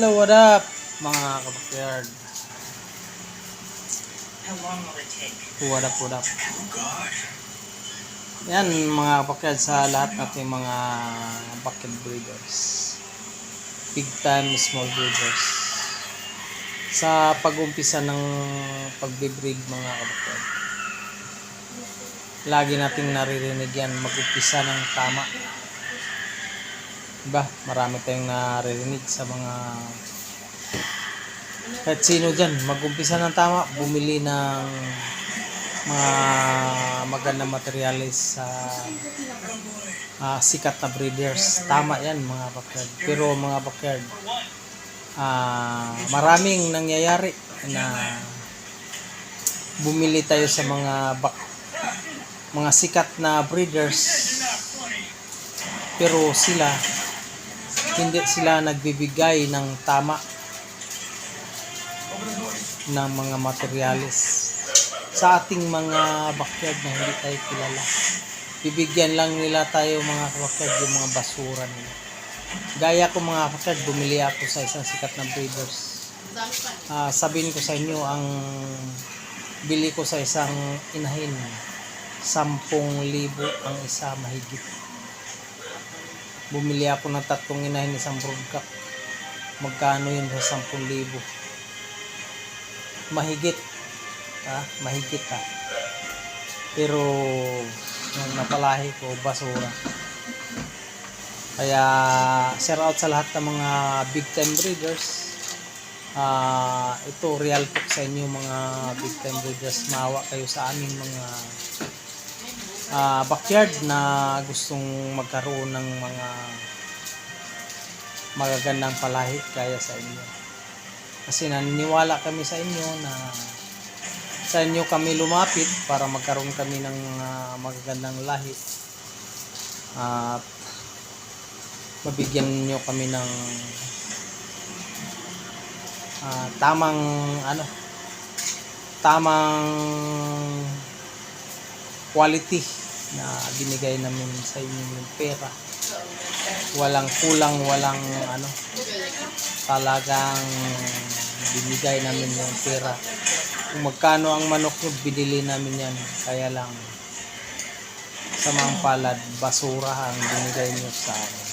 Hello, what up, mga kapakyard? How long will it take? What up, what up? Yan, mga kapakyard sa lahat nating mga backyard breeders. Big time small breeders. Sa pag-umpisa ng pagbe-breed mga kapakyard. Lagi nating naririnig yan, mag-umpisa ng tama. Diba? Marami tayong naririnig sa mga kahit sino dyan, mag-umpisa ng tama, bumili ng mga magandang materialis sa ah, sikat na breeders. Tama yan mga backyard. Pero mga backyard, ah, maraming nangyayari na bumili tayo sa mga bak mga sikat na breeders pero sila hindi sila nagbibigay ng tama ng mga materialis sa ating mga backyard na hindi tayo kilala. Bibigyan lang nila tayo mga backyard yung mga basura nila. Gaya ko mga backyard, bumili ako sa isang sikat na breeders. Ah, sabihin ko sa inyo, ang bili ko sa isang inahin, 10,000 ang isa mahigit. Bumili ako ng tatlong inahin isang broadcock. Magkano yun? Sa 10,000? mahigit. Ha? Mahigit ha? Pero nung napalahi ko basura. Kaya share out sa lahat ng mga big time breeders. Ah ito real talk sa inyo mga big time breeders. Maawa kayo sa aming mga ah, backyard na gustong magkaroon ng mga magagandang palahi kaya sa inyo. Kasi naniniwala kami sa inyo na sa inyo kami lumapit para magkaroon kami ng uh, magagandang lahi. At mabigyan niyo kami ng ah, tamang ano tamang quality na binigay namin sa inyo yung pera. Walang kulang walang ano talagang binigay namin yung pera. Kung magkano ang manok nyo binili namin yan. Kaya lang sa mga palad basura ang binigay nyo sa amin.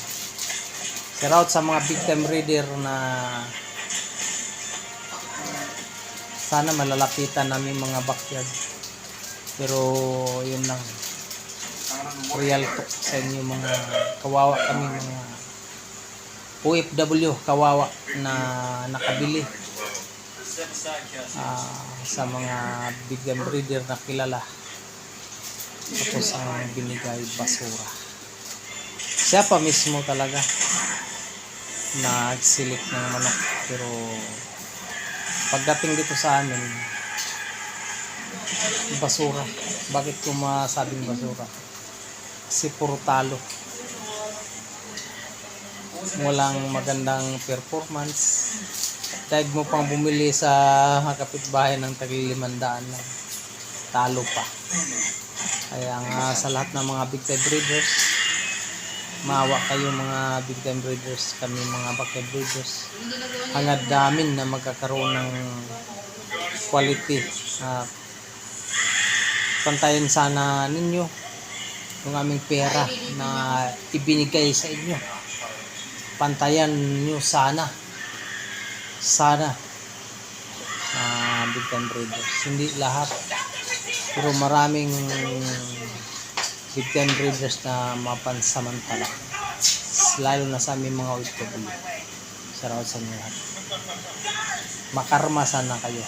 Shout out sa mga big time reader na sana malalapitan namin mga backyard. Pero yun lang real talk sa inyo mga kawawa kami mga OFW kawawa na nakabili ah, sa mga big game breeder na kilala. Tapos ang binigay basura. Siya pa mismo talaga nagsilik ng manok. Pero pagdating dito sa amin basura. Bakit ko masabing basura kasi puro talo walang magandang performance. Dahil mo pang bumili sa kapitbahay ng tagli limandaan lang talo pa. Kaya nga sa lahat ng mga big time breeders maawa kayo mga big time breeders kami mga backyard breeders. Hangad namin na magkakaroon ng quality. At pantayin sana ninyo yung aming pera na ibinigay sa inyo. Pantayan nyo sana. Sana. Ah big time breeders hindi lahat. Pero maraming big time breeders na mapansamantala. Lalo na sa aming mga OFW sa rawat sa inyo lahat. Makarma sana kayo